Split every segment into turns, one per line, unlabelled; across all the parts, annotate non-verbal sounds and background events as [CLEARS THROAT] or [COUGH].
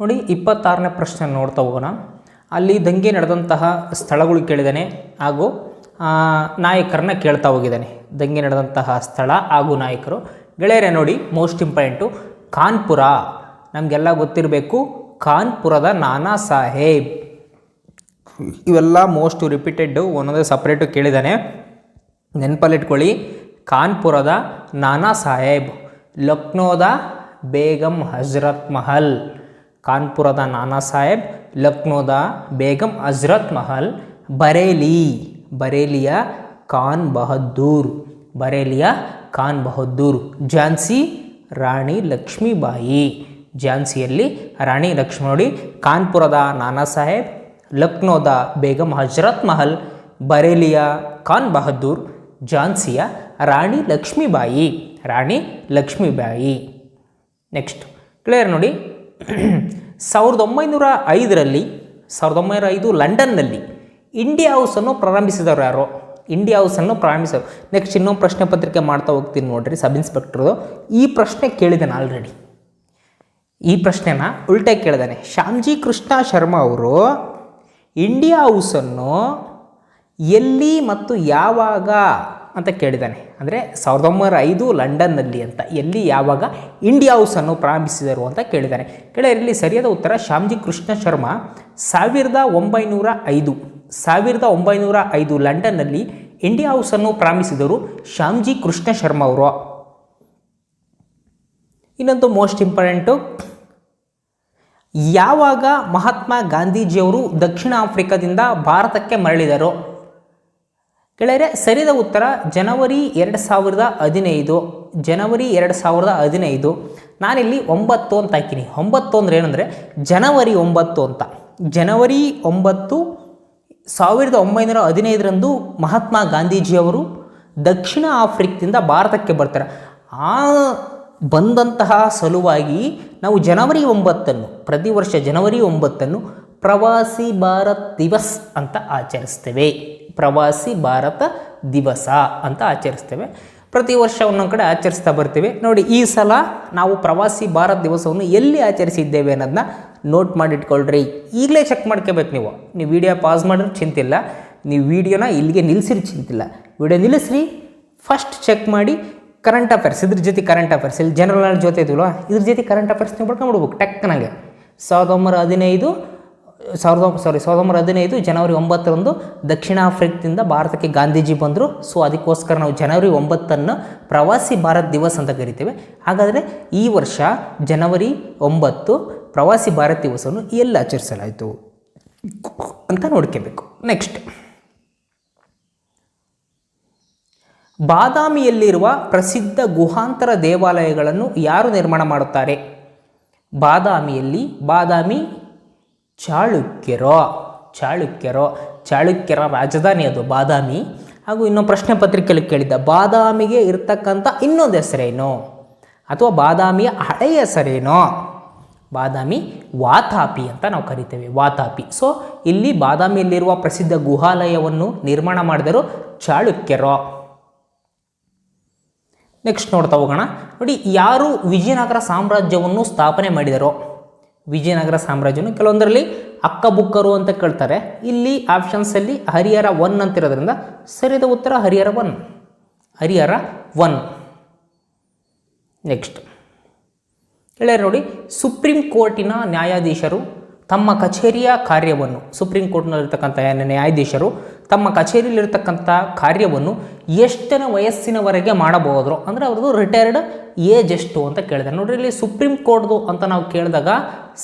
ನೋಡಿ, ಇಪ್ಪತ್ತಾರನೇ ಪ್ರಶ್ನೆ ನೋಡ್ತಾ ಹೋಗೋಣ. ಅಲ್ಲಿ ದಂಗೆ ನಡೆದಂತಹ ಸ್ಥಳಗಳು ಕೇಳಿದ್ದಾನೆ ಹಾಗೂ ನಾಯಕರನ್ನ ಕೇಳ್ತಾ ಹೋಗಿದ್ದಾನೆ. ದಂಗೆ ನಡೆದಂತಹ ಸ್ಥಳ ಹಾಗೂ ನಾಯಕರು. ಗೆಳೆಯರೇ, ನೋಡಿ ಮೋಸ್ಟ್ ಇಂಪಾರ್ಟೆಂಟು ಕಾನ್ಪುರ. ನಮಗೆಲ್ಲ ಗೊತ್ತಿರಬೇಕು, ಕಾನ್ಪುರದ ನಾನಾ ಸಾಹೇಬ್. ಇವೆಲ್ಲ ಮೋಸ್ಟ್ ರಿಪೀಟೆಡ್ ಒಂದೊಂದೇ ಸಪ್ರೇಟು ಕೇಳಿದ್ದಾನೆ. ನೆನಪಲ್ಲಿಟ್ಕೊಳ್ಳಿ, ಕಾನ್ಪುರದ ನಾನಾ ಸಾಹೇಬ್, ಲಕ್ನೋದ ಬೇಗಂ ಹಜರತ್ ಮಹಲ್. ಕಾನ್ಪುರದ ನಾನಾ ಸಾಹೇಬ್, ಲಕ್ನೋದ ಬೇಗಂ ಹಜರತ್ ಮಹಲ್, ಬರೇಲಿ, ಬರೇಲಿಯ ಖಾನ್ ಬಹದ್ದೂರ್, ಬರೇಲಿಯ ಖಾನ್ ಬಹದ್ದೂರ್, ಝಾನ್ಸಿ ರಾಣಿ ಲಕ್ಷ್ಮೀಬಾಯಿ. ಝಾನ್ಸಿಯಲ್ಲಿ ರಾಣಿ ಲಕ್ಷ್ಮಿ ನೋಡಿ, ಕಾನ್ಪುರದ ನಾನಾ ಸಾಹೇಬ್, ಲಕ್ನೋದ ಬೇಗಂ ಹಜರತ್ ಮಹಲ್, ಬರೇಲಿಯ ಖಾನ್ ಬಹದ್ದೂರ್, ಝಾನ್ಸಿಯ ರಾಣಿ ಲಕ್ಷ್ಮೀಬಾಯಿ ರಾಣಿ ಲಕ್ಷ್ಮೀಬಾಯಿ. ನೆಕ್ಸ್ಟ್ ಕ್ಲಿಯರ್ ನೋಡಿ. ಸಾವಿರದ ಒಂಬೈನೂರ ಐದರಲ್ಲಿ, ಸಾವಿರದ ಒಂಬೈನೂರ ಐದು ಲಂಡನ್ನಲ್ಲಿ ಇಂಡಿಯಾ ಹೌಸನ್ನು ಪ್ರಾರಂಭಿಸಿದವರು ಯಾರು? ಇಂಡಿಯಾ ಹೌಸನ್ನು ಪ್ರಾರಂಭಿಸಿದರು ನೆಕ್ಸ್ಟ್ ಇನ್ನೊಂದು ಪ್ರಶ್ನೆ ಪತ್ರಿಕೆ ಮಾಡ್ತಾ ಹೋಗ್ತೀನಿ ನೋಡ್ರಿ ಸಬ್ ಇನ್ಸ್ಪೆಕ್ಟ್ರದು ಈ ಪ್ರಶ್ನೆ ಕೇಳಿದ್ದಾನೆ ಆಲ್ರೆಡಿ ಈ ಪ್ರಶ್ನೆನ ಉಲ್ಟೆ ಕೇಳಿದಾನೆ ಶ್ಯಾಮ್ಜಿ ಕೃಷ್ಣ ಶರ್ಮಾ ಅವರು ಇಂಡಿಯಾ ಹೌಸನ್ನು ಎಲ್ಲಿ ಮತ್ತು ಯಾವಾಗ ಅಂತ ಕೇಳಿದ್ದಾನೆ ಅಂದರೆ ಸಾವಿರದ ಒಂಬೈನೂರ ಐದು ಲಂಡನ್ನಲ್ಲಿ ಅಂತ. ಎಲ್ಲಿ, ಯಾವಾಗ ಇಂಡಿಯಾ ಹೌಸನ್ನು ಪ್ರಾರಂಭಿಸಿದರು ಅಂತ ಕೇಳಿದ್ದಾನೆ ಇಲ್ಲಿ ಸರಿಯಾದ ಉತ್ತರ ಶ್ಯಾಮ್ಜಿ ಕೃಷ್ಣ ಶರ್ಮಾ ಸಾವಿರದ ಒಂಬೈನೂರ ಐದು, ಸಾವಿರದ ಒಂಬೈನೂರ ಐದು ಲಂಡನ್ನಲ್ಲಿ ಇಂಡಿಯಾ ಹೌಸನ್ನು ಪ್ರಾರಂಭಿಸಿದರು ಶ್ಯಾಮ್ಜಿ ಕೃಷ್ಣ ಶರ್ಮಾ ಅವರು. ಇನ್ನೊಂದು ಮೋಸ್ಟ್ ಇಂಪಾರ್ಟೆಂಟು, ಯಾವಾಗ ಮಹಾತ್ಮ ಗಾಂಧೀಜಿಯವರು ದಕ್ಷಿಣ ಆಫ್ರಿಕಾದಿಂದ ಭಾರತಕ್ಕೆ ಮರಳಿದರು? ಗೆಳೆಯರೆ, ಸರಿದ ಉತ್ತರ ಜನವರಿ ಎರಡು ಸಾವಿರದ ಹದಿನೈದು. ಜನವರಿ ಎರಡು ಸಾವಿರದ ಹದಿನೈದು. ನಾನಿಲ್ಲಿ ಒಂಬತ್ತು ಅಂತ ಹಾಕಿನಿ. ಒಂಬತ್ತು ಅಂದರೆ ಏನಂದರೆ ಜನವರಿ ಒಂಬತ್ತು ಅಂತ. ಜನವರಿ ಒಂಬತ್ತು ಸಾವಿರದ ಒಂಬೈನೂರ ಹದಿನೈದರಂದು ಮಹಾತ್ಮ ಗಾಂಧೀಜಿಯವರು ದಕ್ಷಿಣ ಆಫ್ರಿಕದಿಂದ ಭಾರತಕ್ಕೆ ಬರ್ತಾರೆ. ಆ ಬಂದಂತಹ ಸಲುವಾಗಿ ನಾವು ಜನವರಿ ಒಂಬತ್ತನ್ನು, ಪ್ರತಿ ವರ್ಷ ಜನವರಿ ಒಂಬತ್ತನ್ನು ಪ್ರವಾಸಿ ಭಾರತ್ ದಿವಸ್ ಅಂತ ಆಚರಿಸ್ತೇವೆ. ಪ್ರವಾಸಿ ಭಾರತ ದಿವಸ ಅಂತ ಆಚರಿಸ್ತೇವೆ. ಪ್ರತಿ ವರ್ಷ ಒಂದೊಂದು ಕಡೆ ಆಚರಿಸ್ತಾ ಬರ್ತೀವಿ. ನೋಡಿ, ಈ ಸಲ ನಾವು ಪ್ರವಾಸಿ ಭಾರತ ದಿವಸವನ್ನು ಎಲ್ಲಿ ಆಚರಿಸಿದ್ದೇವೆ ಅನ್ನೋದನ್ನ ನೋಟ್ ಮಾಡಿಟ್ಕೊಳ್ರಿ. ಈಗಲೇ ಚೆಕ್ ಮಾಡ್ಕೋಬೇಕು ನೀವು. ನೀವು ವಿಡಿಯೋ ಪಾಸ್ ಮಾಡಿದ್ರೆ ಚಿಂತಿಲ್ಲ. ನೀವು ವಿಡಿಯೋನ ಇಲ್ಲಿಗೆ ನಿಲ್ಲಿಸಿರಿ ಚಿಂತಿಲ್ಲ. ವಿಡಿಯೋ ನಿಲ್ಲಿಸ್ರಿ. ಫಸ್ಟ್ ಚೆಕ್ ಮಾಡಿ. ಕರೆಂಟ್ ಅಫೇರ್ಸ್ ಇದ್ರ ಜೊತೆ ಕರೆಂಟ್ ಅಫೇರ್ಸ್ ಇಲ್ಲಿ ಜನರಲ್ ಜೊತೆ ಇದ್ವಲ್ಲ ಇದ್ರ ಜೊತೆ ಕರೆಂಟ್ ಅಫೇರ್ಸ್ ನೀವು ಬರ್ಕೊಂಡ್ಬಿಡ್ಬೇಕು ಟಕ್ಕನಾಗೆ ಸಾವಿರದ ಒಂಬೈನೂರ ಹದಿನೈದು ಸಾವಿರದ ಸಾರಿ ಸಾವಿರದ ಒಂಬೈನೂರ ಹದಿನೈದು ಜನವರಿ ಒಂಬತ್ತರಂದು ದಕ್ಷಿಣ ಆಫ್ರಿಕದಿಂದ ಭಾರತಕ್ಕೆ ಗಾಂಧೀಜಿ ಬಂದರು. ಸೊ ಅದಕ್ಕೋಸ್ಕರ ನಾವು ಜನವರಿ ಒಂಬತ್ತನ್ನು ಪ್ರವಾಸಿ ಭಾರತ್ ದಿವಸ್ ಅಂತ ಕರಿತೇವೆ. ಹಾಗಾದರೆ ಈ ವರ್ಷ ಜನವರಿ ಒಂಬತ್ತು ಪ್ರವಾಸಿ ಭಾರತ್ ದಿವಸವನ್ನು ಎಲ್ಲಿ ಆಚರಿಸಲಾಯಿತು? ಅಂತ ನೋಡ್ಕೋಬೇಕು. ನೆಕ್ಸ್ಟ್ ಬಾದಾಮಿಯಲ್ಲಿರುವ ಪ್ರಸಿದ್ಧ ಗುಹಾಂತರ ದೇವಾಲಯಗಳನ್ನು ಯಾರು ನಿರ್ಮಾಣ ಮಾಡುತ್ತಾರೆ? ಬಾದಾಮಿಯಲ್ಲಿ, ಬಾದಾಮಿ ಚಾಳುಕ್ಯರೋ ಚಾಳುಕ್ಯರೋ, ಚಾಳುಕ್ಯರ ರಾಜಧಾನಿ ಅದು ಬಾದಾಮಿ. ಹಾಗೂ ಇನ್ನೊಂದು ಪ್ರಶ್ನೆ ಪತ್ರಿಕೆಯಲ್ಲಿ ಕೇಳಿದ್ದ, ಬಾದಾಮಿಗೆ ಇರ್ತಕ್ಕಂಥ ಇನ್ನೊಂದು ಹೆಸರೇನು? ಅಥವಾ ಬಾದಾಮಿಯ ಹಳೆಯ ಹೆಸರೇನೋ? ಬಾದಾಮಿ ವಾತಾಪಿ ಅಂತ ನಾವು ಕರಿತೇವೆ, ವಾತಾಪಿ. ಸೊ ಇಲ್ಲಿ ಬಾದಾಮಿಯಲ್ಲಿರುವ ಪ್ರಸಿದ್ಧ ಗುಹಾಲಯವನ್ನು ನಿರ್ಮಾಣ ಮಾಡಿದರು ಚಾಳುಕ್ಯರೋ. ನೆಕ್ಸ್ಟ್ ನೋಡ್ತಾ ಹೋಗೋಣ. ನೋಡಿ, ಯಾರು ವಿಜಯನಗರ ಸಾಮ್ರಾಜ್ಯವನ್ನು ಸ್ಥಾಪನೆ ಮಾಡಿದರೋ? ವಿಜಯನಗರ ಸಾಮ್ರಾಜ್ಯನು ಕೆಲವೊಂದರಲ್ಲಿ ಅಕ್ಕಬುಕ್ಕರು ಅಂತ ಕೇಳ್ತಾರೆ. ಇಲ್ಲಿ ಆಪ್ಷನ್ಸಲ್ಲಿ ಹರಿಹರ ಒನ್ ಅಂತಿರೋದ್ರಿಂದ ಸರಿಯಾದ ಉತ್ತರ Harihar one Harihar one next ಹೇಳ್ಯಾರ ನೋಡಿ, ಸುಪ್ರೀಂ ಕೋರ್ಟಿನ ನ್ಯಾಯಾಧೀಶರು ತಮ್ಮ ಕಚೇರಿಯ ಕಾರ್ಯವನ್ನು, ಸುಪ್ರೀಂ ಕೋರ್ಟ್ನಲ್ಲಿರ್ತಕ್ಕಂಥ ನ್ಯಾಯಾಧೀಶರು ತಮ್ಮ ಕಚೇರಿಯಲ್ಲಿರ್ತಕ್ಕಂಥ ಕಾರ್ಯವನ್ನು ಎಷ್ಟನ ವಯಸ್ಸಿನವರೆಗೆ ಮಾಡಬಹುದು ಅಂದರೆ ಅವ್ರದ್ದು ರಿಟೈರ್ಡ್ ಏಜ್ ಎಷ್ಟು ಅಂತ ಕೇಳಿದ್ದಾರೆ. ನೋಡಿರಿ, ಇಲ್ಲಿ ಸುಪ್ರೀಂ ಕೋರ್ಟ್ದು ಅಂತ ನಾವು ಕೇಳಿದಾಗ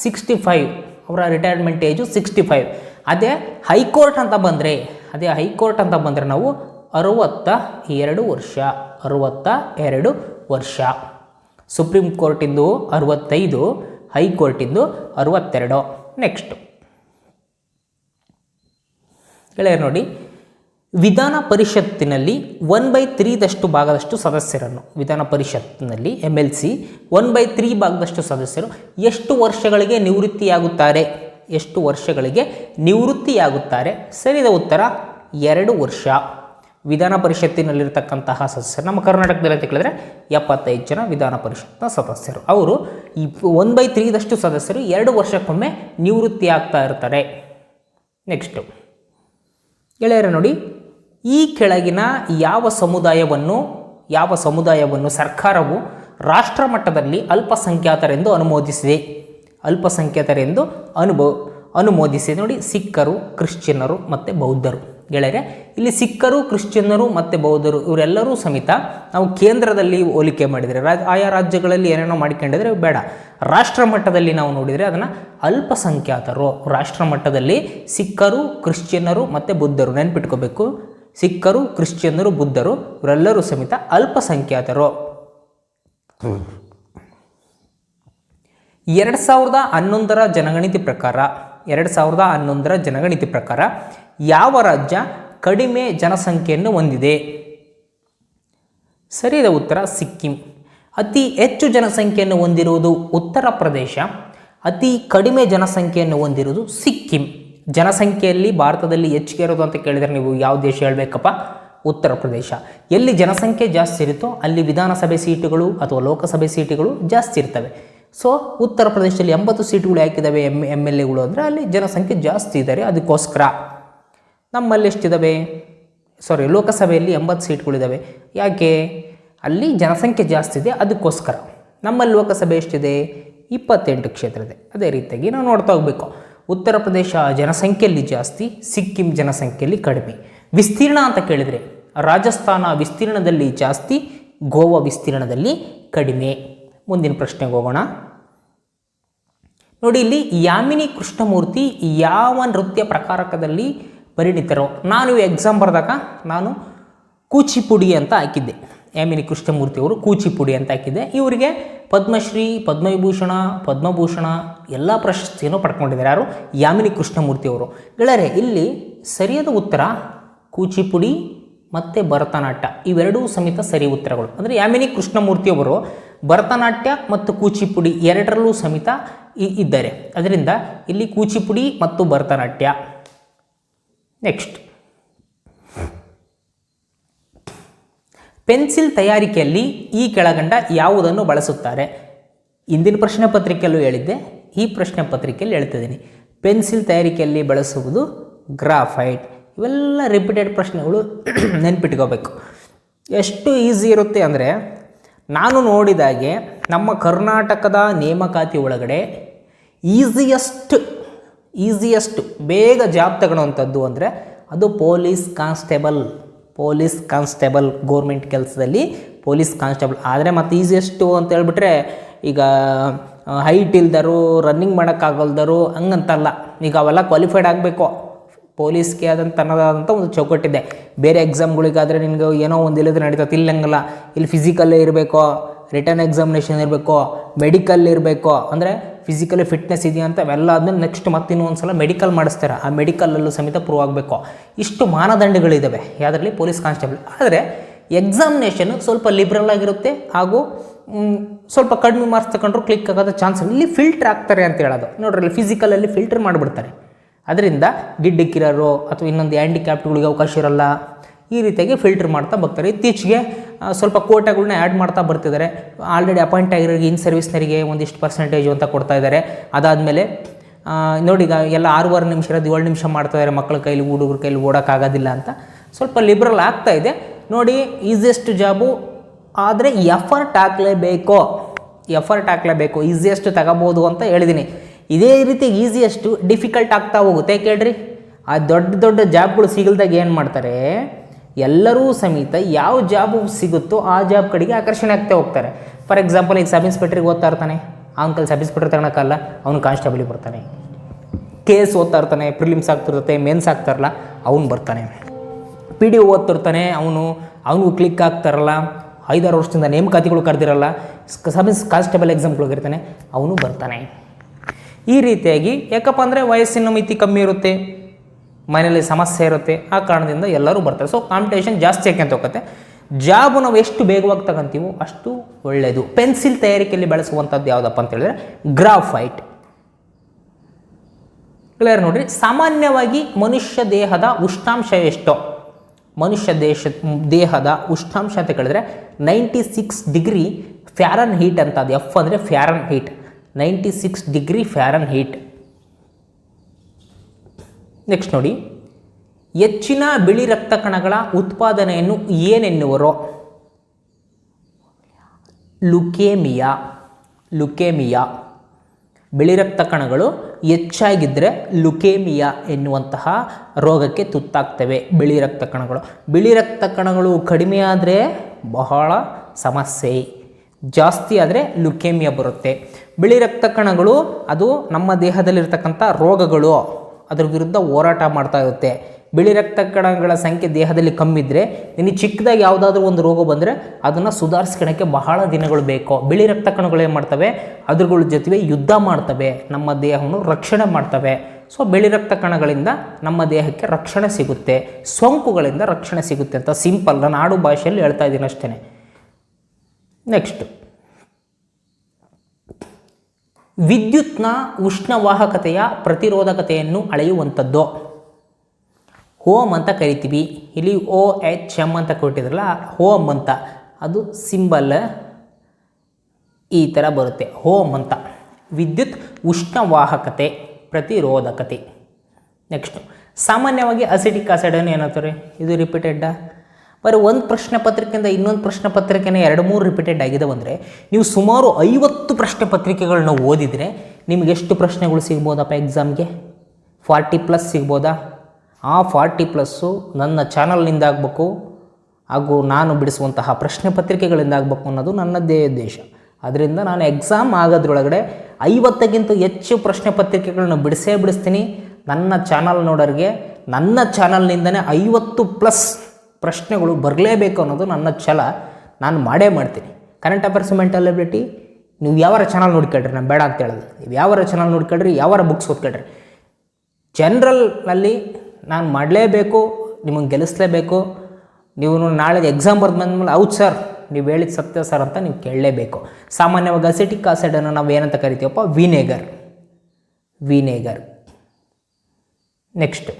ಸಿಕ್ಸ್ಟಿ ಫೈವ್ ಅವರ ರಿಟೈರ್ಮೆಂಟ್ ಏಜು ಸಿಕ್ಸ್ಟಿ ಫೈವ್ ಅದೇ ಹೈಕೋರ್ಟ್ ಅಂತ ಬಂದರೆ, ಅದೇ ಹೈಕೋರ್ಟ್ ಅಂತ ಬಂದರೆ ನಾವು ಅರುವತ್ತ ಎರಡು ವರ್ಷ, ಅರುವತ್ತ ಎರಡು ವರ್ಷ. ಸುಪ್ರೀಂ ಕೋರ್ಟಿಂದು ಅರುವತ್ತೈದು ಹೈಕೋರ್ಟಿಂದು ಅರುವತ್ತೆರಡು. ನೆಕ್ಸ್ಟು ಗೆಳೆಯರು ನೋಡಿ ವಿಧಾನ ಪರಿಷತ್ತಿನಲ್ಲಿ ಒನ್ ಬೈ ತ್ರೀದಷ್ಟು ಭಾಗದಷ್ಟು ಸದಸ್ಯರನ್ನು, ವಿಧಾನ ಪರಿಷತ್ತಿನಲ್ಲಿ M L C one by three ಭಾಗದಷ್ಟು ಸದಸ್ಯರು ಎಷ್ಟು ವರ್ಷಗಳಿಗೆ ನಿವೃತ್ತಿಯಾಗುತ್ತಾರೆ? ಎಷ್ಟು ವರ್ಷಗಳಿಗೆ ನಿವೃತ್ತಿಯಾಗುತ್ತಾರೆ? ಸರಿದ ಉತ್ತರ, ಎರಡು ವರ್ಷ. ವಿಧಾನ ಪರಿಷತ್ತಿನಲ್ಲಿರ್ತಕ್ಕಂತಹ ಸದಸ್ಯರು, ನಮ್ಮ ಕರ್ನಾಟಕದಲ್ಲಿ ಅಂತ ಕೇಳಿದ್ರೆ ಎಪ್ಪತ್ತೈದು ಜನ ವಿಧಾನ ಪರಿಷತ್ನ ಸದಸ್ಯರು. ಅವರು ಈ ಒನ್ ಬೈ ತ್ರೀದಷ್ಟು ಸದಸ್ಯರು ಎರಡು ವರ್ಷಕ್ಕೊಮ್ಮೆ ನಿವೃತ್ತಿ ಆಗ್ತಾ ಇರ್ತಾರೆ. ನೆಕ್ಸ್ಟು ಗೆಳೆಯರ ನೋಡಿ ಈ ಕೆಳಗಿನ ಯಾವ ಸಮುದಾಯವನ್ನು ಯಾವ ಸಮುದಾಯವನ್ನು ಸರ್ಕಾರವು ರಾಷ್ಟ್ರ ಮಟ್ಟದಲ್ಲಿ ಅಲ್ಪಸಂಖ್ಯಾತರೆಂದು ಅನುಮೋದಿಸಿದೆ? ಅಲ್ಪಸಂಖ್ಯಾತರೆಂದು ಅನುಭವ, ಅನುಮೋದಿಸಿದೆ. ನೋಡಿ ಸಿಖ್ಖರು ಕ್ರಿಶ್ಚಿಯನ್ನರು ಮತ್ತು ಬೌದ್ಧರು. ಗೆಳೆಯರೆ, ಇಲ್ಲಿ ಸಿಖ್ಖರು ಕ್ರಿಶ್ಚಿಯನ್ನರು ಮತ್ತು ಬೌದ್ಧರು, ಇವರೆಲ್ಲರೂ ಸಮೇತ ನಾವು ಕೇಂದ್ರದಲ್ಲಿ ಹೋಲಿಕೆ ಮಾಡಿದರೆ ರಾಜ್ ಆಯಾ ರಾಜ್ಯಗಳಲ್ಲಿ ಏನೇನೋ ಮಾಡಿಕೊಂಡಿದ್ರೆ ಬೇಡ. ರಾಷ್ಟ್ರ ಮಟ್ಟದಲ್ಲಿ ನಾವು ನೋಡಿದರೆ ಅದನ್ನು ಅಲ್ಪಸಂಖ್ಯಾತರು. ರಾಷ್ಟ್ರ ಮಟ್ಟದಲ್ಲಿ ಸಿಖ್ಖರು ಕ್ರಿಶ್ಚಿಯನ್ನರು ಮತ್ತು ಬುದ್ಧರು ನೆನ್ಪಿಟ್ಕೋಬೇಕು. ಸಿಖ್ಖರು ಕ್ರಿಶ್ಚಿಯನ್ನರು, ಬುದ್ಧರು, ಇವರೆಲ್ಲರೂ ಸಮೇತ ಅಲ್ಪಸಂಖ್ಯಾತರು. ಎರಡು ಸಾವಿರದ ಹನ್ನೊಂದರ ಜನಗಣತಿ ಪ್ರಕಾರ, ಎರಡು ಸಾವಿರದ ಹನ್ನೊಂದರ ಜನಗಣತಿ ಪ್ರಕಾರ ಯಾವ ರಾಜ್ಯ ಕಡಿಮೆ ಜನಸಂಖ್ಯೆಯನ್ನು ಹೊಂದಿದೆ? ಸರಿಯಾದ ಉತ್ತರ ಸಿಕ್ಕಿಂ. ಅತಿ ಹೆಚ್ಚು ಜನಸಂಖ್ಯೆಯನ್ನು ಹೊಂದಿರುವುದು ಉತ್ತರ ಪ್ರದೇಶ, ಅತಿ ಕಡಿಮೆ ಜನಸಂಖ್ಯೆಯನ್ನು ಹೊಂದಿರುವುದು ಸಿಕ್ಕಿಂ. ಜನಸಂಖ್ಯೆಯಲ್ಲಿ ಭಾರತದಲ್ಲಿ ಹೆಚ್ಚಿಗೆ ಇರೋದು ಅಂತ ಕೇಳಿದರೆ ನೀವು ಯಾವ ದೇಶ ಹೇಳಬೇಕಪ್ಪ? ಉತ್ತರ ಪ್ರದೇಶ. ಎಲ್ಲಿ ಜನಸಂಖ್ಯೆ ಜಾಸ್ತಿ ಇರುತ್ತೋ ಅಲ್ಲಿ ವಿಧಾನಸಭೆ ಸೀಟುಗಳು ಅಥವಾ ಲೋಕಸಭೆ ಸೀಟುಗಳು ಜಾಸ್ತಿ ಇರ್ತವೆ. ಸೊ ಉತ್ತರ ಪ್ರದೇಶದಲ್ಲಿ ಎಂಬತ್ತು ಸೀಟುಗಳು ಯಾಕಿದ್ದಾವೆ ಎಂ ಎಂ ಎಲ್ ಎಗಳು ಅಂದರೆ ಅಲ್ಲಿ ಜನಸಂಖ್ಯೆ ಜಾಸ್ತಿ ಇದ್ದಾರೆ, ಅದಕ್ಕೋಸ್ಕರ. ನಮ್ಮಲ್ಲಿ ಎಷ್ಟಿದ್ದಾವೆ ಸಾರಿ ಲೋಕಸಭೆಯಲ್ಲಿ ಎಂಬತ್ತು ಸೀಟ್ಗಳಿದ್ದಾವೆ ಯಾಕೆ? ಅಲ್ಲಿ ಜನಸಂಖ್ಯೆ ಜಾಸ್ತಿ ಇದೆ, ಅದಕ್ಕೋಸ್ಕರ. ನಮ್ಮಲ್ಲಿ ಲೋಕಸಭೆ ಎಷ್ಟಿದೆ? ಇಪ್ಪತ್ತೆಂಟು ಕ್ಷೇತ್ರ ಇದೆ. ಅದೇ ರೀತಿಯಾಗಿ ನಾವು ನೋಡ್ತಾ ಹೋಗಬೇಕು. ಉತ್ತರ ಪ್ರದೇಶ ಜನಸಂಖ್ಯೆಯಲ್ಲಿ ಜಾಸ್ತಿ, ಸಿಕ್ಕಿಂ ಜನಸಂಖ್ಯೆಯಲ್ಲಿ ಕಡಿಮೆ. ವಿಸ್ತೀರ್ಣ ಅಂತ ಕೇಳಿದರೆ ರಾಜಸ್ಥಾನ ವಿಸ್ತೀರ್ಣದಲ್ಲಿ ಜಾಸ್ತಿ, ಗೋವಾ ವಿಸ್ತೀರ್ಣದಲ್ಲಿ ಕಡಿಮೆ. ಮುಂದಿನ ಪ್ರಶ್ನೆಗೆ ಹೋಗೋಣ. ನೋಡಿ, ಇಲ್ಲಿ ಯಾಮಿನಿ ಕೃಷ್ಣಮೂರ್ತಿ ಯಾವ ನೃತ್ಯ ಪ್ರಕಾರಕದಲ್ಲಿ ಪರಿಣಿತರು. ನಾನು ಎಕ್ಸಾಮ್ ಬರೆದಾಗ ನಾನು ಕೂಚಿಪುಡಿ ಅಂತ ಹಾಕಿದ್ದೆ. ಯಾಮಿನಿ ಕೃಷ್ಣಮೂರ್ತಿ ಅವರು ಕೂಚಿಪುಡಿ ಅಂತ ಹಾಕಿದೆ ಇವರಿಗೆ ಪದ್ಮಶ್ರೀ, ಪದ್ಮವಿಭೂಷಣ, ಪದ್ಮಭೂಷಣ ಎಲ್ಲ ಪ್ರಶಸ್ತಿಯನ್ನು ಪಡ್ಕೊಂಡಿದ್ದಾರೆ. ಯಾರು? ಯಾಮಿನಿ ಕೃಷ್ಣಮೂರ್ತಿ ಅವರು ಗೆಳೆಯರೆ, ಇಲ್ಲಿ ಸರಿಯಾದ ಉತ್ತರ ಕೂಚಿಪುಡಿ ಮತ್ತು ಭರತನಾಟ್ಯ, ಇವೆರಡೂ ಸಮೇತ ಸರಿ ಉತ್ತರಗಳು. ಅಂದರೆ ಯಾಮಿನಿ ಕೃಷ್ಣಮೂರ್ತಿಯವರು ಭರತನಾಟ್ಯ ಮತ್ತು ಕೂಚಿಪುಡಿ ಎರಡರಲ್ಲೂ ಸಮೇತ ಇದ್ದಾರೆ. ಅದರಿಂದ ಇಲ್ಲಿ ಕೂಚಿಪುಡಿ ಮತ್ತು ಭರತನಾಟ್ಯ. ನೆಕ್ಸ್ಟ್. ಪೆನ್ಸಿಲ್ ತಯಾರಿಕೆಯಲ್ಲಿ ಈ ಕೆಳಗಂಡ ಯಾವುದನ್ನು ಬಳಸುತ್ತಾರೆ? ಇಂದಿನ ಪ್ರಶ್ನೆ ಪತ್ರಿಕೆಯಲ್ಲೂ ಹೇಳಿದ್ದೆ, ಈ ಪ್ರಶ್ನೆ ಪತ್ರಿಕೆಯಲ್ಲಿ ಹೇಳ್ತಿದ್ದೀನಿ. ಪೆನ್ಸಿಲ್ ತಯಾರಿಕೆಯಲ್ಲಿ ಬಳಸುವುದು ಗ್ರಾಫೈಟ್. ಇವೆಲ್ಲ ರಿಪೀಟೆಡ್ ಪ್ರಶ್ನೆಗಳು [CLEARS THROAT] ನೆನ್ಪಿಟ್ಕೋಬೇಕು. ಎಷ್ಟು ಈಸಿ ಇರುತ್ತೆ ಅಂದರೆ, ನಾನು ನೋಡಿದಾಗೆ ನಮ್ಮ ಕರ್ನಾಟಕದ ನೇಮಕಾತಿ ಒಳಗಡೆ ಈಸಿಯಸ್ಟ್ ಈಸಿಯಸ್ಟ್ ಬೇಗ ಜಾಬ್ ತಗೊಳ್ಳೋವಂಥದ್ದು ಅಂದರೆ ಅದು police constable. Police constable government ಕೆಲಸದಲ್ಲಿ ಪೊಲೀಸ್ ಕಾನ್ಸ್ಟೇಬಲ್. ಆದರೆ ಮತ್ತು ಈಸಿಯೆಸ್ಟು ಅಂತ ಹೇಳ್ಬಿಟ್ರೆ ಈಗ ಹೈಟ್ ಇಲ್ದರು ರನ್ನಿಂಗ್ ಮಾಡೋಕ್ಕಾಗಲ್ದರು ಹಂಗಂತಲ್ಲ. ಈಗ ಅವೆಲ್ಲ ಕ್ವಾಲಿಫೈಡ್ ಆಗಬೇಕು. ಪೊಲೀಸ್ಗೆ ಆದಂಥ ತನ್ನದಾದಂಥ ಒಂದು ಚೌಕಟ್ಟಿದೆ. ಬೇರೆ ಎಕ್ಸಾಮ್ಗಳಿಗಾದರೆ ನಿನಗೆ ಏನೋ ಒಂದು ಇಲ್ಲದ್ರೆ ನಡೀತದೆ. ಇಲ್ಲಂಗಲ್ಲ. ಇಲ್ಲಿ ಫಿಸಿಕಲ್ಲೇ ಇರಬೇಕು ರಿಟರ್ನ್ ಎಕ್ಸಾಮಿನೇಷನ್ ಇರಬೇಕು ಮೆಡಿಕಲ್ ಇರಬೇಕು, ಅಂದರೆ ಫಿಸಿಕಲಿ ಫಿಟ್ನೆಸ್ ಇದೆಯಾ ಅಂತ ಅವೆಲ್ಲ ಆದ್ಮೇಲೆ ನೆಕ್ಸ್ಟ್ ಮತ್ತೆ ಒಂದು ಸಲ ಮೆಡಿಕಲ್ ಮಾಡಿಸ್ತಾರೆ. ಆ ಮೆಡಿಕಲಲ್ಲೂ ಸಮೇತ ಪ್ರೂವ್ ಆಗಬೇಕು. ಇಷ್ಟು ಮಾನದಂಡಗಳಿದ್ದಾವೆ ಯಾವುದರಲ್ಲಿ? ಪೊಲೀಸ್ ಕಾನ್ಸ್ಟೇಬಲ್ ಆದರೆ ಎಕ್ಸಾಮಿನೇಷನ್ ಸ್ವಲ್ಪ ಲಿಬ್ರಲ್ ಆಗಿರುತ್ತೆ ಹಾಗೂ ಸ್ವಲ್ಪ ಕಡಿಮೆ ಮಾರ್ಕ್ಸ್ ತಗೊಂಡ್ರು ಕ್ಲಿಕ್ ಆಗೋದ ಚಾನ್ಸ್ ಇಲ್ಲಿ ಫಿಲ್ಟರ್ ಆಗ್ತಾರೆ ಅಂತ ಹೇಳೋದು. ನೋಡ್ರಿ ಫಿಸಿಕಲಲ್ಲಿ ಫಿಲ್ಟರ್ ಮಾಡಿಬಿಡ್ತಾರೆ. ಅದರಿಂದ ಗಿಡ್ಡಕ್ಕಿರೋರು ಅಥವಾ ಇನ್ನೊಂದು ಹ್ಯಾಂಡಿಕ್ಯಾಪ್ಟ್ಗಳಿಗೆ ಅವಕಾಶ ಇರಲ್ಲ. ಈ ರೀತಿಯಾಗಿ ಫಿಲ್ಟರ್ ಮಾಡ್ತಾ ಬರ್ತಾರೆ. ಇತ್ತೀಚೆಗೆ ಸ್ವಲ್ಪ ಕೋಟಾಗಳನ್ನ ಆ್ಯಡ್ ಮಾಡ್ತಾ ಬರ್ತಿದ್ದಾರೆ. ಆಲ್ರೆಡಿ ಅಪಾಯಿಂಟ್ ಆಗಿರೋರಿಗೆ ಇನ್ ಸರ್ವಿಸ್ನರಿಗೆ ಒಂದಿಷ್ಟು ಪರ್ಸೆಂಟೇಜು ಅಂತ ಕೊಡ್ತಾ ಇದ್ದಾರೆ. ಅದಾದಮೇಲೆ ನೋಡಿ ಈಗ ಎಲ್ಲ ಆರೂವರೆ ನಿಮಿಷ ಇರೋದು ಏಳು ನಿಮಿಷ ಮಾಡ್ತಾ ಇದ್ದಾರೆ ಮಕ್ಕಳ ಕೈಲಿ, ಹುಡುಗರ ಕೈಲಿ ಓಡೋಕ್ಕಾಗೋದಿಲ್ಲ ಅಂತ. ಸ್ವಲ್ಪ ಲಿಬ್ರಲ್ ಆಗ್ತಾ ಇದೆ. ನೋಡಿ ಈಸಿಯೆಸ್ಟ್ ಜಾಬು ಆದರೆ ಎಫರ್ಟ್ ಹಾಕಲೇಬೇಕು. ಎಫರ್ಟ್ ಹಾಕಲೇಬೇಕು. ಈಸಿಯೆಸ್ಟ್ ತಗೋಬೋದು ಅಂತ ಹೇಳಿದ್ದೀನಿ ಇದೇ ರೀತಿ ಈಸಿಯೆಸ್ಟು ಡಿಫಿಕಲ್ಟ್ ಆಗ್ತಾ ಹೋಗುತ್ತೆ. ಕೇಳ್ರಿ. ಆ ದೊಡ್ಡ ದೊಡ್ಡ ಜಾಬ್ಗಳು ಸಿಗಲ್ದಾಗ ಏನು ಮಾಡ್ತಾರೆ? ಎಲ್ಲರೂ ಸಮೇತ ಯಾವ ಜಾಬ್ ಸಿಗುತ್ತೋ ಆ ಜಾಬ್ ಕಡೆಗೆ ಆಕರ್ಷಣೆ ಆಗ್ತಾ ಹೋಗ್ತಾರೆ. ಫಾರ್ ಎಕ್ಸಾಂಪಲ್ ಈಗ ಸಬ್ ಇನ್ಸ್ಪೆಕ್ಟ್ರಿಗೆ ಓದ್ತಾ ಇರ್ತಾನೆ. ಅವ್ನ ಕೈಲಿ ಸಬ್ ಇನ್ಸ್ಪೆಕ್ಟರ್ ತಗೊಳಕ್ಕಲ್ಲ ಅವ್ನು ಕಾನ್ಸ್ಟೇಬಲಿಗೆ ಬರ್ತಾನೆ. ಕೇಸ್ ಓದ್ತಾ ಇರ್ತಾನೆ ಪ್ರಿಲಿಮ್ಸ್ ಆಗ್ತಿರುತ್ತೆ ಮೇನ್ಸ್ ಆಗ್ತಾರಲ್ಲ, ಅವ್ನು ಬರ್ತಾನೆ. ಪಿ ಡಿ ಓದ್ತಿರ್ತಾನೆ, ಅವನು ಅವನು ಕ್ಲಿಕ್ ಆಗ್ತಾರಲ್ಲ, ಐದಾರು ವರ್ಷದಿಂದ ನೇಮಕಾತಿಗಳು ಕರೆದಿರಲ್ಲ ಸಬ್ ಕಾನ್ಸ್ಟೇಬಲ್ ಎಕ್ಸಾಮ್ಗೆ ಇರ್ತಾನೆ ಅವನು ಬರ್ತಾನೆ. ಈ ರೀತಿಯಾಗಿ, ಯಾಕಪ್ಪ ಅಂದರೆ ವಯಸ್ಸಿನ ಮಿತಿ ಕಮ್ಮಿ ಇರುತ್ತೆ. ಮನೆಯಲ್ಲಿ ಸಮಸ್ಯೆ ಇರುತ್ತೆ, ಆ ಕಾರಣದಿಂದ ಎಲ್ಲರೂ ಬರ್ತಾರೆ. ಸೊ ಕಾಂಪಿಟೇಷನ್ ಜಾಸ್ತಿ ಹಾಕ್ಯಂತ ಹೋಗುತ್ತೆ? ಜಾಬು ನಾವು ಎಷ್ಟು ಬೇಗವಾಗಿ ತಗೊಂತೀವೋ ಅಷ್ಟು ಒಳ್ಳೆಯದು ಪೆನ್ಸಿಲ್ ತಯಾರಿಕೆಯಲ್ಲಿ ಬಳಸುವಂಥದ್ದು ಯಾವುದಪ್ಪ ಅಂತ ಹೇಳಿದ್ರೆ ಗ್ರಾಫೈಟ್ ಕ್ಲಿಯರ್ ನೋಡ್ರಿ? ಸಾಮಾನ್ಯವಾಗಿ ಮನುಷ್ಯ ದೇಹದ ಉಷ್ಣಾಂಶ ಎಷ್ಟೋ? ಮನುಷ್ಯ ದೇಶ, ದೇಹದ ಉಷ್ಣಾಂಶ ಅಂತ ಕೇಳಿದ್ರೆ ninety six degree Fahrenheit ಅಂತ ಅದು. ಎಫ್ ಅಂದರೆ Fahrenheit ninety six degree Fahrenheit next ನೋಡಿ. ಹೆಚ್ಚಿನ ಬಿಳಿ ರಕ್ತ ಕಣಗಳ ಉತ್ಪಾದನೆಯನ್ನು ಏನೆನ್ನುವರು? ಲುಕೇಮಿಯಾ. ಲುಕೇಮಿಯಾ. ಬಿಳಿ ರಕ್ತ ಕಣಗಳು ಹೆಚ್ಚಾಗಿದ್ದರೆ ಲುಕೇಮಿಯಾ ಎನ್ನುವಂತಹ ರೋಗಕ್ಕೆ ತುತ್ತಾಗ್ತವೆ ಬಿಳಿ ರಕ್ತ ಕಣಗಳು. ಬಿಳಿ ರಕ್ತ ಕಣಗಳು ಕಡಿಮೆ ಆದರೆ ಬಹಳ ಸಮಸ್ಯೆ. ಜಾಸ್ತಿ ಆದರೆ ಲುಕೇಮಿಯಾ ಬರುತ್ತೆ. ಬಿಳಿ ರಕ್ತ ಕಣಗಳು ಅದು ನಮ್ಮ ದೇಹದಲ್ಲಿರ್ತಕ್ಕಂಥ ರೋಗಗಳು. ಅದರ ವಿರುದ್ಧ ಹೋರಾಟ ಮಾಡ್ತಾ ಇರುತ್ತೆ. ಬಿಳಿ ರಕ್ತ ಕಣಗಳ ಸಂಖ್ಯೆ ದೇಹದಲ್ಲಿ ಕಮ್ಮಿ ಇದ್ದರೆ ನಿನಗೆ ಚಿಕ್ಕದಾಗಿ ಯಾವುದಾದ್ರೂ ಒಂದು ರೋಗ ಬಂದರೆ ಅದನ್ನು ಸುಧಾರಿಸ್ಕೊಳ್ಳೋಕ್ಕೆ ಬಹಳ ದಿನಗಳು ಬೇಕು. ಬಿಳಿ ರಕ್ತ ಕಣಗಳು ಏನು ಮಾಡ್ತವೆ? ಅದ್ರಗಳ ಜೊತೆಗೆ ಯುದ್ಧ ಮಾಡ್ತವೆ. ನಮ್ಮ ದೇಹವನ್ನು ರಕ್ಷಣೆ ಮಾಡ್ತವೆ. ಸೊ ಬಿಳಿ ರಕ್ತ ಕಣಗಳಿಂದ ನಮ್ಮ ದೇಹಕ್ಕೆ ರಕ್ಷಣೆ ಸಿಗುತ್ತೆ. ಸೋಂಕುಗಳಿಂದ ರಕ್ಷಣೆ ಸಿಗುತ್ತೆ ಅಂತ ಸಿಂಪಲ್ ನಾನು ಆಡು ಭಾಷೆಯಲ್ಲಿ ಹೇಳ್ತಾ ಇದ್ದೀನಿ ಅಷ್ಟೇ ನೆಕ್ಸ್ಟ್ ವಿದ್ಯುತ್ನ ಉಷ್ಣವಾಹಕತೆಯ ಪ್ರತಿರೋಧಕತೆಯನ್ನು ಅಳೆಯುವಂಥದ್ದು. ಹೋಮ್ ಅಂತ ಕರಿತೀವಿ. ಇಲ್ಲಿ ಓ, ಎಚ್, ಎಂ ಅಂತ ಕೊಟ್ಟಿದ್ರಲ್ಲ ಹೋಮ್ ಅಂತ. ಅದು ಸಿಂಬಲ್ ಈ ಥರ ಬರುತ್ತೆ. ಹೋಮ್ ಅಂತ. ವಿದ್ಯುತ್ ಉಷ್ಣವಾಹಕತೆ, ಪ್ರತಿರೋಧಕತೆ. ನೆಕ್ಸ್ಟು. ಸಾಮಾನ್ಯವಾಗಿ ಅಸಿಟಿಕ್ ಆಸಿಡನ್ನು ಏನಂತಾರೆ ಇದು ರಿಪೀಟೆಡ್ಡಾ ಬರೀ ಒಂದು ಪ್ರಶ್ನೆ ಪತ್ರಿಕೆಯಿಂದ ಇನ್ನೊಂದು ಪ್ರಶ್ನೆ ಪತ್ರಿಕೆನೇ ಎರಡು ಮೂರು ರಿಪೀಟೆಡ್ ಆಗಿದೆ ಅಂದರೆ ನೀವು ಸುಮಾರು ಐವತ್ತು ಪ್ರಶ್ನೆ ಪತ್ರಿಕೆಗಳನ್ನ ಓದಿದರೆ ನಿಮ್ಗೆ ಎಷ್ಟು ಪ್ರಶ್ನೆಗಳು ಸಿಗ್ಬೋದಪ್ಪ ಎಕ್ಸಾಮ್ಗೆ ಫಾರ್ಟಿ ಪ್ಲಸ್ ಸಿಗ್ಬೋದಾ? ಆ ಫಾರ್ಟಿ ಪ್ಲಸ್ಸು ನನ್ನ ಚಾನಲ್ನಿಂದ ಆಗಬೇಕು, ಹಾಗೂ ನಾನು ಬಿಡಿಸುವಂತಹ ಪ್ರಶ್ನೆ ಪತ್ರಿಕೆಗಳಿಂದ ಆಗಬೇಕು ಅನ್ನೋದು ನನ್ನದೇ ಉದ್ದೇಶ. ಅದರಿಂದ ನಾನು ಎಕ್ಸಾಮ್ ಆಗೋದ್ರೊಳಗಡೆ ಐವತ್ತಕ್ಕಿಂತ ಹೆಚ್ಚು ಪ್ರಶ್ನೆ ಪತ್ರಿಕೆಗಳನ್ನ ಬಿಡಿಸೇ ಬಿಡಿಸ್ತೀನಿ. ನನ್ನ ಚಾನಲ್ ನೋಡೋರಿಗೆ ನನ್ನ ಚಾನಲ್ನಿಂದನೇ ಐವತ್ತು ಪ್ಲಸ್ ಪ್ರಶ್ನೆಗಳು ಬರಲೇಬೇಕು ಅನ್ನೋದು ನನ್ನ ಛಲ. ನಾನು ಮಾಡೇ ಮಾಡ್ತೀನಿ. ಕರೆಂಟ್ ಅಫೇರ್ಸ್ ಮೆಂಟಲ್ ಎಬಿಲಿಟಿ ನೀವು ಯಾವಾರ ಚಾನಲ್ ನೋಡ್ಕೊಳ್ರಿ? ನಾನು ಬೇಡ ಅಂತ ಹೇಳೋದು. ನೀವು ಯಾವಾರ ಚಾನಲ್ ನೋಡ್ಕೊಳ್ರಿ? ಯಾವಾರ ಬುಕ್ಸ್ ಓದ್ಕೊಳ್ರಿ? ಜನರಲ್ನಲ್ಲಿ ನಾನು ಮಾಡಲೇಬೇಕು ನಿಮಗೆ ಗೆಲ್ಲಿಸಲೇಬೇಕು. ನೀವು ನಾಳೆ ಎಕ್ಸಾಮ್ ಬರ್ದು ಬಂದಮೇಲೆ ಹೌದು ಸರ್ ನೀವು ಹೇಳಿದ ಸತ್ಯ ಸರ್ ಅಂತ ನೀವು ಕೇಳಲೇಬೇಕು. ಸಾಮಾನ್ಯವಾಗಿ ಅಸಿಟಿಕ್ ಆಸಿಡನ್ನು ನಾವು ಏನಂತ ಕರಿತೀವಪ್ಪ? ವಿನೇಗರ್ ವಿನೇಗರ್ ನೆಕ್ಸ್ಟ್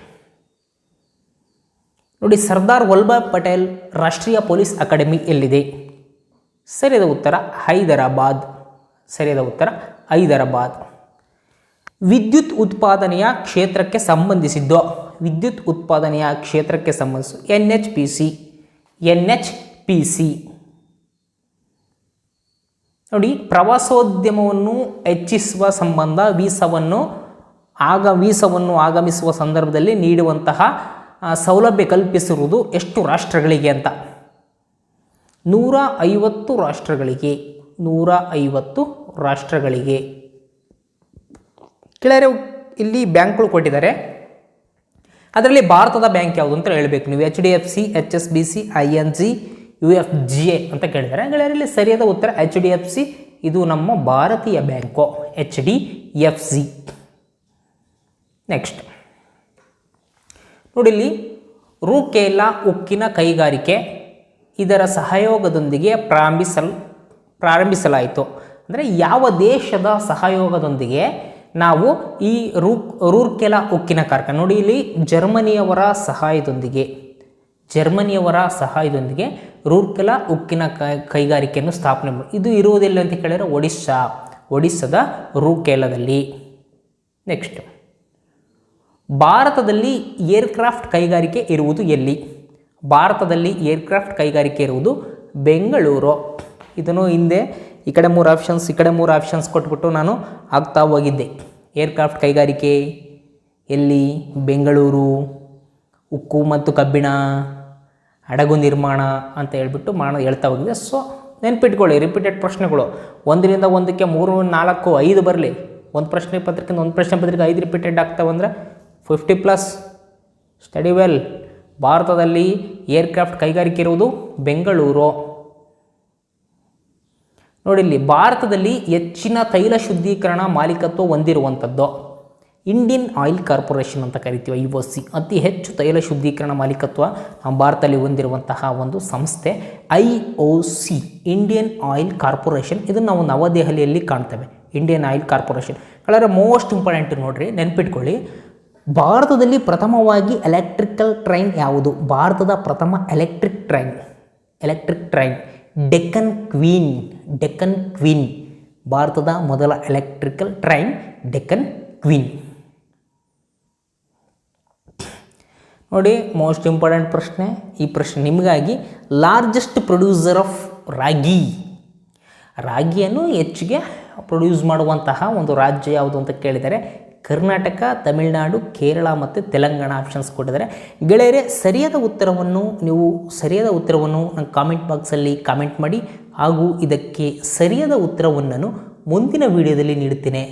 ನೋಡಿ, ಸರ್ದಾರ್ ವಲ್ಲಭಾಯ್ ಪಟೇಲ್ ರಾಷ್ಟ್ರೀಯ ಪೊಲೀಸ್ ಅಕಾಡೆಮಿ ಎಲ್ಲಿದೆ? ಸರಿಯಾದ ಉತ್ತರ, ಹೈದರಾಬಾದ್. ಸರಿಯಾದ ಉತ್ತರ, ಹೈದರಾಬಾದ್. ವಿದ್ಯುತ್ ಉತ್ಪಾದನೆಯ ಕ್ಷೇತ್ರಕ್ಕೆ ಸಂಬಂಧಿಸಿದ್ದು, ವಿದ್ಯುತ್ ಉತ್ಪಾದನೆಯ ಕ್ಷೇತ್ರಕ್ಕೆ ಸಂಬಂಧಿಸಿ N H P C N H P C ನೋಡಿ, ಪ್ರವಾಸೋದ್ಯಮವನ್ನು ಹೆಚ್ಚಿಸುವ ಸಂಬಂಧ ವೀಸವನ್ನು, ಆಗ ವೀಸವನ್ನು ಆಗಮಿಸುವ ಸಂದರ್ಭದಲ್ಲಿ ನೀಡುವಂತಹ ಸೌಲಭ್ಯ ಕಲ್ಪಿಸಿರುವುದು ಎಷ್ಟು ರಾಷ್ಟ್ರಗಳಿಗೆ ಅಂತ? ನೂರ ಐವತ್ತು ರಾಷ್ಟ್ರಗಳಿಗೆ, ನೂರ ಐವತ್ತು ರಾಷ್ಟ್ರಗಳಿಗೆ. ಕೆಳರೆ ಇಲ್ಲಿ ಬ್ಯಾಂಕ್ಗಳು ಕೊಟ್ಟಿದ್ದಾರೆ. ಅದರಲ್ಲಿ ಭಾರತದ ಬ್ಯಾಂಕ್ ಯಾವುದು ಅಂತ ಹೇಳಬೇಕು. ನೀವು H D F C H S B C I N G U F G A ಅಂತ ಕೇಳಿದ್ದಾರೆ. ಗೆಳೆಯರಲ್ಲಿ ಸರಿಯಾದ ಉತ್ತರ ಎಚ್ ಡಿ ಎಫ್ ಸಿ ಇದು ನಮ್ಮ ಭಾರತೀಯ bank H D F C next ನೋಡಿ ಇಲ್ಲಿ ರೂಕೇಲಾ ಉಕ್ಕಿನ ಕೈಗಾರಿಕೆ ಇದರ ಸಹಯೋಗದೊಂದಿಗೆ ಪ್ರಾರಂಭಿಸಲ್, ಪ್ರಾರಂಭಿಸಲಾಯಿತು. ಅಂದರೆ ಯಾವ ದೇಶದ ಸಹಯೋಗದೊಂದಿಗೆ ನಾವು ಈ ರೂ ರೂರ್ಕೆಲಾ ಉಕ್ಕಿನ ಕಾರ್ಖಾನೆ, ನೋಡಿ ಇಲ್ಲಿ ಜರ್ಮನಿಯವರ ಸಹಾಯದೊಂದಿಗೆ ಜರ್ಮನಿಯವರ ಸಹಾಯದೊಂದಿಗೆ ರೂರ್ಕೆಲಾ ಉಕ್ಕಿನ ಕೈಗಾರಿಕೆಯನ್ನು ಸ್ಥಾಪನೆ ಮಾಡಿ, ಇದು ಇರುವುದಿಲ್ಲ ಅಂತ ಕೇಳಿದರೆ ಒಡಿಶಾ ಒಡಿಶಾದ ರೂರ್ಕೆಲಾದಲ್ಲಿ. ನೆಕ್ಸ್ಟ್. ಭಾರತದಲ್ಲಿ ಏರ್ಕ್ರಾಫ್ಟ್ ಕೈಗಾರಿಕೆ ಇರುವುದು ಎಲ್ಲಿ? ಭಾರತದಲ್ಲಿ ಏರ್ಕ್ರಾಫ್ಟ್ ಕೈಗಾರಿಕೆ ಇರುವುದು ಬೆಂಗಳೂರು. ಇದನ್ನು ಹಿಂದೆ ಈ ಕಡೆ ಮೂರು ಆಪ್ಷನ್ಸ್ ಈ ಕಡೆ ಮೂರು ಆಪ್ಷನ್ಸ್ ಕೊಟ್ಬಿಟ್ಟು ನಾನು ಆಗ್ತಾ ಹೋಗಿದ್ದೆ. ಏರ್ಕ್ರಾಫ್ಟ್ ಕೈಗಾರಿಕೆ ಎಲ್ಲಿ? ಬೆಂಗಳೂರು, ಉಕ್ಕು ಮತ್ತು ಕಬ್ಬಿಣ, ಹಡಗು ನಿರ್ಮಾಣ ಅಂತ ಹೇಳ್ಬಿಟ್ಟು ಮಾಡ, ಹೇಳ್ತಾ ಹೋಗಿದ್ದೆ. ಸೊ ನೆನ್ಪಿಟ್ಕೊಳ್ಳಿ ರಿಪೀಟೆಡ್ ಪ್ರಶ್ನೆಗಳು. ಒಂದರಿಂದ ಒಂದಕ್ಕೆ ಮೂರು ನಾಲ್ಕು ಐದು ಬರಲಿ. ಒಂದು ಪ್ರಶ್ನೆ ಪತ್ರಿಕೆಯಿಂದ ಒಂದು ಪ್ರಶ್ನೆ ಪತ್ರಿಕೆ ಐದು ರಿಪೀಟೆಡ್ ಆಗ್ತಾವಂದ್ರೆ ಫಿಫ್ಟಿ ಪ್ಲಸ್. ಸ್ಟಡಿ ವೆಲ್ ಭಾರತದಲ್ಲಿ ಏರ್ಕ್ರಾಫ್ಟ್ ಕೈಗಾರಿಕೆ ಇರುವುದು ಬೆಂಗಳೂರು. ನೋಡಿಲ್ಲಿ ಭಾರತದಲ್ಲಿ ಹೆಚ್ಚಿನ ತೈಲ ಶುದ್ಧೀಕರಣ ಮಾಲೀಕತ್ವ ಹೊಂದಿರುವಂಥದ್ದು. ಇಂಡಿಯನ್ ಆಯಿಲ್ ಕಾರ್ಪೊರೇಷನ್ ಅಂತ ಕರಿತೀವಿ, ಐ ಒ ಸಿ. ಅತಿ ಹೆಚ್ಚು ತೈಲ ಶುದ್ಧೀಕರಣ ಮಾಲೀಕತ್ವ ನಮ್ಮ ಭಾರತದಲ್ಲಿ ಹೊಂದಿರುವಂತಹ ಒಂದು ಸಂಸ್ಥೆ, I O C Indian Oil Corporation ಇದನ್ನು ನಾವು ನವದೆಹಲಿಯಲ್ಲಿ ಕಾಣ್ತೇವೆ ಇಂಡಿಯನ್ ಆಯಿಲ್ ಕಾರ್ಪೊರೇಷನ್ ಕಳೆದ ಮೋಸ್ಟ್ ಇಂಪಾರ್ಟೆಂಟ್ ನೋಡಿರಿ, ನೆನ್ಪಿಟ್ಕೊಳ್ಳಿ. ಭಾರತದಲ್ಲಿ ಪ್ರಥಮವಾಗಿ ಎಲೆಕ್ಟ್ರಿಕಲ್ ಟ್ರೈನ್ ಯಾವುದು? ಭಾರತದ ಪ್ರಥಮ electric train electric train Deccan Queen Deccan Queen ಭಾರತದ ಮೊದಲ ಎಲೆಕ್ಟ್ರಿಕಲ್ ಟ್ರೈನ್ ಡೆಕ್ಕನ್ ಕ್ವೀನ್ ನೋಡಿ ಮೋಸ್ಟ್ ಇಂಪಾರ್ಟೆಂಟ್ ಪ್ರಶ್ನೆ. ಈ ಪ್ರಶ್ನೆ ನಿಮಗಾಗಿ ಲಾರ್ಜೆಸ್ಟ್ ಪ್ರೊಡ್ಯೂಸರ್ ಆಫ್ ರಾಗಿ. ರಾಗಿಯನ್ನು ಹೆಚ್ಚಿಗೆ ಪ್ರೊಡ್ಯೂಸ್ ಮಾಡುವಂತಹ ಒಂದು ರಾಜ್ಯ ಯಾವುದು ಅಂತ ಕೇಳಿದರೆ ಕರ್ನಾಟಕ, ತಮಿಳುನಾಡು, ಕೇರಳ ಮತ್ತು ತೆಲಂಗಾಣ ಆಪ್ಷನ್ಸ್ ಕೊಟ್ಟಿದ್ದಾರೆ. ಗೆಳೆಯರೆ, ಸರಿಯಾದ ಉತ್ತರವನ್ನು ನೀವು, ಸರಿಯಾದ ಉತ್ತರವನ್ನು ಕಾಮೆಂಟ್ ಬಾಕ್ಸಲ್ಲಿ ಕಾಮೆಂಟ್ ಮಾಡಿ ಹಾಗೂ ಇದಕ್ಕೆ ಸರಿಯಾದ ಉತ್ತರವನ್ನು ನಾನು ಮುಂದಿನ ವಿಡಿಯೋದಲ್ಲಿ ನೀಡುತ್ತೇನೆ.